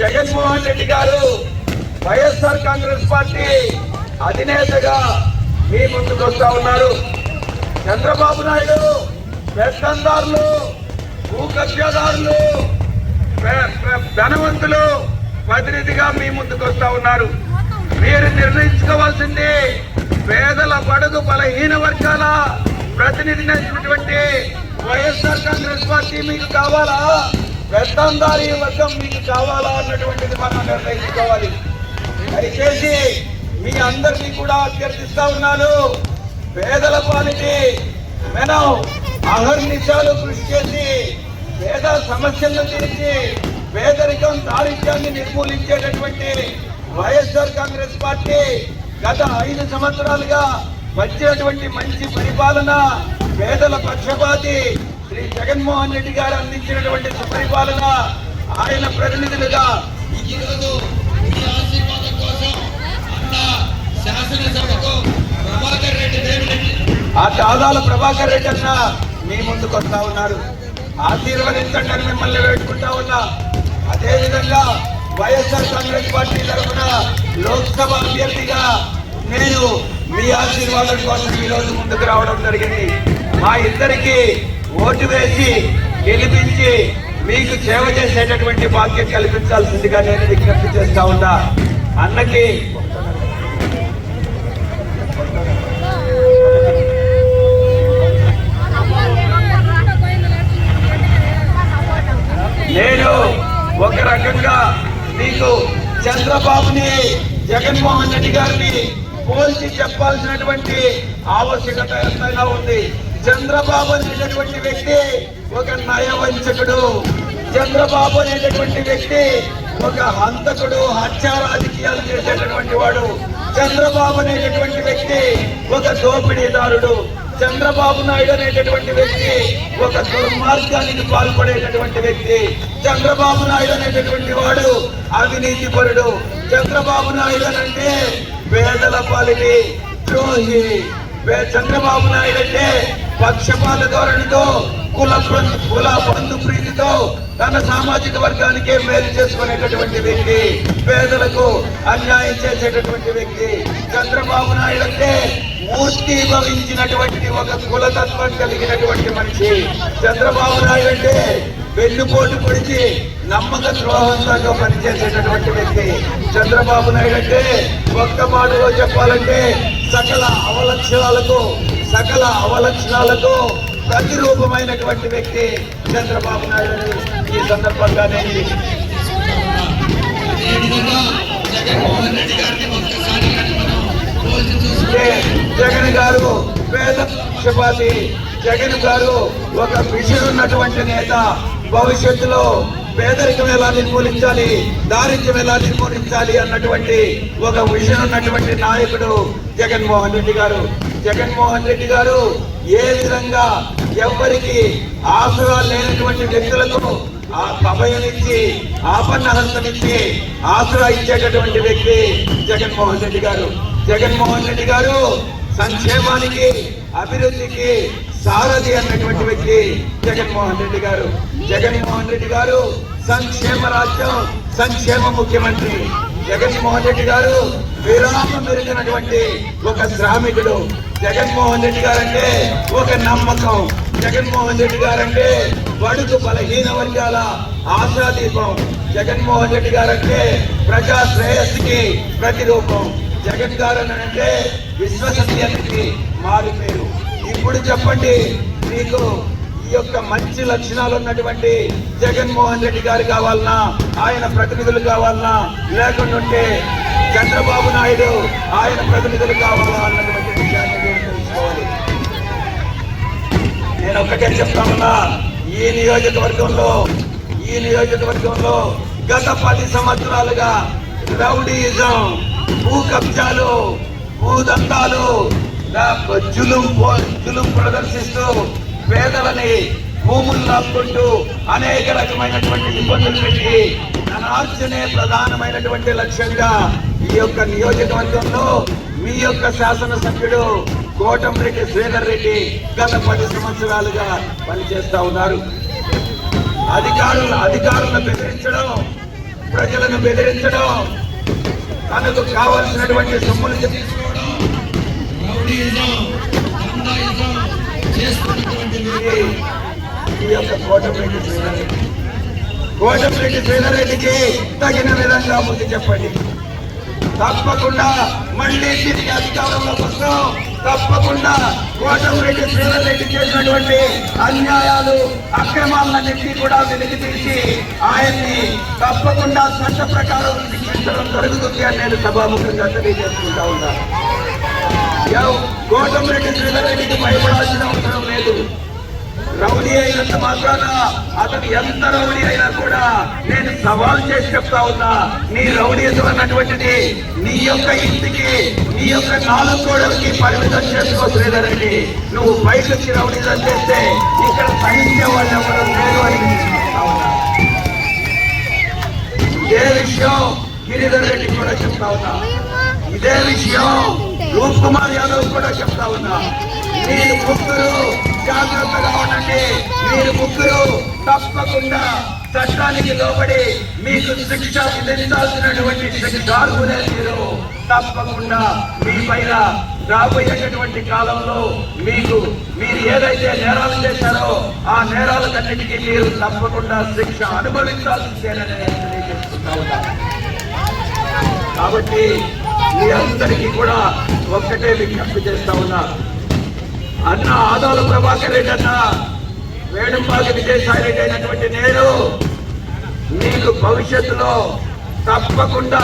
Jaganmohan Reddy garu YSR Congress party అధినేతగా మీ ముందుకు వస్తా ఉన్నారు. చంద్రబాబు నాయుడు పెత్తందారులు భూ కబ్జాదారులు ధనవంతులు ప్రతినిధిగా మీ ముందుకు వస్తా ఉన్నారు. మీరు నిర్ణయించుకోవాల్సింది పేదల బడుగు బలహీన వర్గాల ప్రతినిధిని వైఎస్ఆర్ కాంగ్రెస్ పార్టీ మీకు కావాలా? పెత్తందారి వర్గం మీకు కావాలా అన్నటువంటిది మనం నిర్ణయించుకోవాలి. దయచేసి మీ అందరినీ కూడా అభ్యర్థిస్తా ఉన్నాను. పేదల పాలిటి మనం అహర్నిశాలు కృషి చేసి పేద సమస్యలను తీర్చి పేదరికం దారిద్ర్యాన్ని నిర్మూలించేటటువంటి వైఎస్ఆర్ కాంగ్రెస్ పార్టీ గత ఐదు సంవత్సరాలుగా వచ్చినటువంటి మంచి పరిపాలన పేదల పక్షపాతి శ్రీ జగన్మోహన్ రెడ్డి గారు అందించినటువంటి సుపరిపాలన ఆయన ప్రతినిధులుగా ఈ ఆశీర్వాదం కోసం అన్న శాసనసభకు ప్రభాకర్ రెడ్డి దేవిరెడ్డి ఆ కాదాల ప్రభాకర్ రెడ్డి అన్న మీ ముందుకు వస్తా ఉన్నారు. ఆశీర్వదించండి అని మిమ్మల్ని వేడుకుంటా ఉన్నా. అదేవిధంగా వైఎస్ఆర్ కాంగ్రెస్ పార్టీ తరఫున లోక్సభ అభ్యర్థిగా నేను మీ ఆశీర్వాదం కోసం ఈరోజు ముందుకు రావడం జరిగింది. మా ఇద్దరికీ ఓటు వేసి గెలిపించి మీకు సేవ చేసేటటువంటి బాధ్యత కల్పించాల్సిందిగా నేను విజ్ఞప్తి చేస్తా ఉన్నా. అన్నకి నేను ఒక రకంగా మీకు చంద్రబాబుని జగన్మోహన్ రెడ్డి గారిని పోల్చి చెప్పాల్సినటువంటి ఆవశ్యకత ఎంతైనా ఉంది. చంద్రబాబు అనేటటువంటి వ్యక్తి ఒక నయవంచకుడు. చంద్రబాబు అనేటటువంటి వ్యక్తి ఒక హంతకుడు హత్య రాజకీయాలు చేసేటటువంటి వాడు. చంద్రబాబు అనేటటువంటి వ్యక్తి ఒక దోపిడీదారుడు. చంద్రబాబు నాయుడు అనేటటువంటి వ్యక్తి ఒక దుర్మార్గానికి పాల్పడేటటువంటి వ్యక్తి. చంద్రబాబు నాయుడు అనేటటువంటి వాడు అవినీతి పరుడు. చంద్రబాబు నాయుడు అంటే పేదల పాలిటి ద్రోహి. చంద్రబాబు నాయుడు అంటే పక్షపాత ధోరణితో కుల కుల బంధు ప్రీతితో తన సామాజిక వర్గానికే మేలు చేసుకునేటటువంటి వ్యక్తి పేదలకు అన్యాయం చేసేటటువంటి వ్యక్తి. చంద్రబాబు నాయుడు అంటే మూర్తి భవించినటువంటి ఒక కులతత్వం కలిగినటువంటి మనిషి. చంద్రబాబు నాయుడు అంటే వెన్నుపోటు పొడిచి నమ్మక ద్రోహంతో పనిచేసేటటువంటి వ్యక్తి. చంద్రబాబు నాయుడు అంటే ఒక్క మాటలో చెప్పాలంటే సకల అవలక్షణాలకు సకల అవలక్షణాలకు ప్రతిరూపమైనటువంటి వ్యక్తి చంద్రబాబు నాయుడు అని ఈ సందర్భంగా నేను జగన్ గారు పేద పక్షపాతి. జగన్ గారు ఒక విషయం ఉన్నటువంటి నేత. భవిష్యత్తులో పేదరికం ఎలా నిర్మూలించాలి దారిద్ర్యం ఎలా నిర్మూలించాలి అన్నటువంటి ఒక విషయం ఉన్నటువంటి నాయకుడు జగన్మోహన్ రెడ్డి గారు. జగన్మోహన్ రెడ్డి గారు ఏ విధంగా ఎవరికి ఆశగా లేనటువంటి వ్యక్తులకు ఆ అభయమిచ్చి ఆపన్నహస్తమిచ్చి ఆసరా ఇచ్చేటటువంటి వ్యక్తి జగన్మోహన్ రెడ్డి గారు. జగన్మోహన్ రెడ్డి గారు సంక్షేమానికి అభివృద్ధికి సారథి అన్నటువంటి వ్యక్తి జగన్మోహన్ రెడ్డి గారు. జగన్మోహన్ రెడ్డి గారు సంక్షేమ రాజ్యం సంక్షేమ ముఖ్యమంత్రి. జగన్మోహన్ రెడ్డి గారు విరామం పెరిగినటువంటి ఒక శ్రామికుడు. జగన్మోహన్ రెడ్డి గారంటే ఒక నమ్మకం. జగన్మోహన్ రెడ్డి గారంటే అంటే బడుగు బలహీన వర్గాల ఆశాదీపం. జగన్మోహన్ రెడ్డి గారంటే ప్రజా శ్రేయస్సుకి ప్రతిరూపం. జగన్ గారు అని అంటే విశ్వసనీయతకి మారు పేరు ఇప్పుడు చెప్పండి మీకు యొక్క మంచి లక్షణాలు ఉన్నటువంటి జగన్మోహన్ రెడ్డి గారు కావాలన్నా ఆయన ప్రతినిధులు కావాలన్నా లేకుంటే చంద్రబాబు నాయుడు ఆయన ప్రతినిధులు కావాలా అన్నటువంటి విషయాన్ని తెలుసుకోవాలి. నేను ఒక్కటే చెప్తామన్నా ఈ నియోజకవర్గంలో ఈ నియోజకవర్గంలో గత పది సంవత్సరాలుగా రౌడీయిజం భూ కబ్జాలు భూదంతాలు రా- జులుం జులుం ప్రదర్శిస్తూ పేదలని భూములు లాక్కుంటూ అనేక రకమైనటువంటి ఇబ్బందులు పెట్టి ధనార్జనే ప్రధానమైనటువంటి లక్ష్యంగా ఈ యొక్క నియోజకవర్గంలో మీ యొక్క శాసనసభ్యుడు కోటంరెడ్డి శ్రీధర్ రెడ్డి గత పది సంవత్సరాలుగా పనిచేస్తా ఉన్నారు. అధికారులు అధికారులను బెదిరించడం ప్రజలను బెదిరించడం తనకు కావలసినటువంటి సొమ్ములు తీసుకోవడం చేస్తున్నటువంటి ఈ ఈ యొక్క తగిన విధంగా ముందు చెప్పండి తప్పకుండా మళ్ళీ తిరిగి అధికారంలోకి వస్తాం తప్పకుండా కోటమిరెడ్డి శ్రీధర్రెడ్డి చేసినటువంటి అన్యాయాలు అక్రమాలన్నింటినీ కూడా వెలికి తీసి ఆయన్ని తప్పకుండా చట్ట ప్రకారం శిక్షించడం జరుగుతుంది అని నేను సభాముఖంగా తెలియజేసుకుంటా ఉన్నాను ఎవ్- కోటమిరెడ్డి శ్రీధర్రెడ్డికి భయపడాల్సిన అవసరం లేదు. రౌడీ అయినంత మాత్రాన అతను ఎంత రౌడీ అయినా కూడా నేను సవాల్ చేసి చెప్తా ఉన్నా. నీ రౌడీజం అన్నటువంటిది నీ యొక్క ఇంటికి నీ యొక్క నాలుగు గోడలకి పరిమితం చేసుకో శ్రీధరెడ్డి నువ్వు బయట వచ్చి రౌడీజం చేస్తే ఇక్కడ సహించే వాళ్ళు ఎవరు లేరు అని ఇదే విషయం గిరిధర్ రెడ్డి కూడా చెప్తా ఉన్నా. ఇదే విషయం రూప్ కుమార్ యాదవ్ కూడా చెప్తా ఉన్నా. మీరు ముగ్గురు జాగ్రత్తగా ఉండండి. మీరు ముగ్గురు తప్పకుండా చట్టానికి లోబడి మీకు శిక్ష విధించాల్సినటువంటి శిక్షార్హులే మీరు. తప్పకుండా మీ పైన రాబోయేటటువంటి కాలంలో మీకు మీరు ఏదైతే నేరాలు చేశారో ఆ నేరాలకన్నిటికీ మీరు తప్పకుండా శిక్ష అనుభవించాల్సిందేనని నేను తెలియజేస్తున్నా కాబట్టి మీ అందరికీ కూడా ఒక్కటే విజ్ఞప్తి చేస్తా ఉన్నా. అన్న ఆదాలు ప్రభాకర్ రెడ్డి అన్న వేణుపాటి విజయసాయి రెడ్డి అయినటువంటి నేను మీకు భవిష్యత్తులో తప్పకుండా